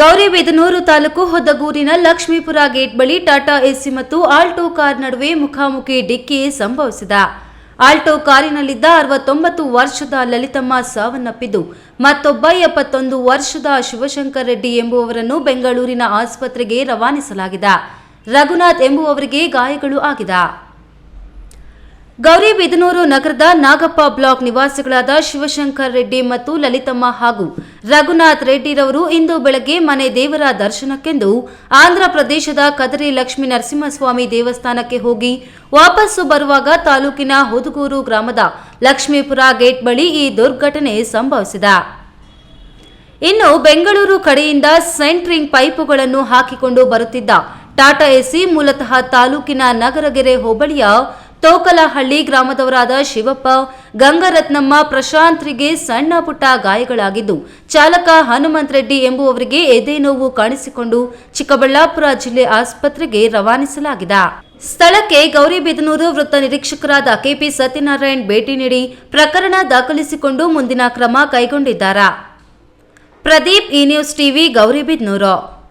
ಗೌರಿಬಿದನೂರು ತಾಲೂಕು ಹೊದ್ದಗೂರಿನ ಲಕ್ಷ್ಮೀಪುರ ಗೇಟ್ ಬಳಿ ಟಾಟಾ ಎಸಿ ಮತ್ತು ಆಲ್ಟೋ ಕಾರ್ ನಡುವೆ ಮುಖಾಮುಖಿ ಡಿಕ್ಕಿ ಸಂಭವಿಸಿದ. ಆಲ್ಟೋ ಕಾರಿನಲ್ಲಿದ್ದ ಅರವತ್ತೊಂಬತ್ತು ವರ್ಷದ ಲಲಿತಮ್ಮ ಸಾವನ್ನಪ್ಪಿದ್ದು, ಮತ್ತೊಬ್ಬ ಎಪ್ಪತ್ತೊಂದು ವರ್ಷದ ಶಿವಶಂಕರ್ ರೆಡ್ಡಿ ಎಂಬುವವರನ್ನು ಬೆಂಗಳೂರಿನ ಆಸ್ಪತ್ರೆಗೆ ರವಾನಿಸಲಾಗಿದೆ. ರಘುನಾಥ್ ಎಂಬುವವರಿಗೆ ಗಾಯಗಳು ಆಗಿದೆ. ಗೌರಿಬಿದನೂರು ನಗರದ ನಾಗಪ್ಪ ಬ್ಲಾಕ್ ನಿವಾಸಿಗಳಾದ ಶಿವಶಂಕರ್ ರೆಡ್ಡಿ ಮತ್ತು ಲಲಿತಮ್ಮ ಹಾಗೂ ರಘುನಾಥ್ ರೆಡ್ಡಿರವರು ಇಂದು ಬೆಳಗ್ಗೆ ಮನೆ ದೇವರ ದರ್ಶನಕ್ಕೆಂದು ಆಂಧ್ರ ಪ್ರದೇಶದ ಕದರಿ ಲಕ್ಷ್ಮೀ ನರಸಿಂಹಸ್ವಾಮಿ ದೇವಸ್ಥಾನಕ್ಕೆ ಹೋಗಿ ವಾಪಸ್ಸು ಬರುವಾಗ ತಾಲೂಕಿನ ಹುದುಗೂರು ಗ್ರಾಮದ ಲಕ್ಷ್ಮೀಪುರ ಗೇಟ್ ಬಳಿ ಈ ದುರ್ಘಟನೆ ಸಂಭವಿಸಿದೆ. ಇನ್ನು ಬೆಂಗಳೂರು ಕಡೆಯಿಂದ ಸೆಂಟ್ರಿಂಗ್ ಪೈಪುಗಳನ್ನು ಹಾಕಿಕೊಂಡು ಬರುತ್ತಿದ್ದ ಟಾಟಾ ಎಸಿ ಮೂಲತಃ ತಾಲೂಕಿನ ನಗರಗೆರೆ ಹೋಬಳಿಯ ತೋಕಲಹಳ್ಳಿ ಗ್ರಾಮದವರಾದ ಶಿವಪ್ಪ, ಗಂಗರತ್ನಮ್ಮ, ಪ್ರಶಾಂತ್ರಿಗೆ ಸಣ್ಣ ಪುಟ್ಟ ಗಾಯಗಳಾಗಿದ್ದು, ಚಾಲಕ ಹನುಮಂತ ರೆಡ್ಡಿ ಎಂಬುವವರಿಗೆ ಎದೆ ನೋವು ಕಾಣಿಸಿಕೊಂಡು ಚಿಕ್ಕಬಳ್ಳಾಪುರ ಜಿಲ್ಲೆ ಆಸ್ಪತ್ರೆಗೆ ರವಾನಿಸಲಾಗಿದೆ. ಸ್ಥಳಕ್ಕೆ ಗೌರಿಬಿದನೂರು ವೃತ್ತ ನಿರೀಕ್ಷಕರಾದ ಕೆಪಿ ಸತ್ಯನಾರಾಯಣ್ ಭೇಟಿ ನೀಡಿ ಪ್ರಕರಣ ದಾಖಲಿಸಿಕೊಂಡು ಮುಂದಿನ ಕ್ರಮ ಕೈಗೊಂಡಿದ್ದಾರೆ. ಪ್ರದೀಪ್ ಈ ನ್ಯೂಸ್ ಟಿವಿ ಗೌರಿಬಿದ್ನೂರು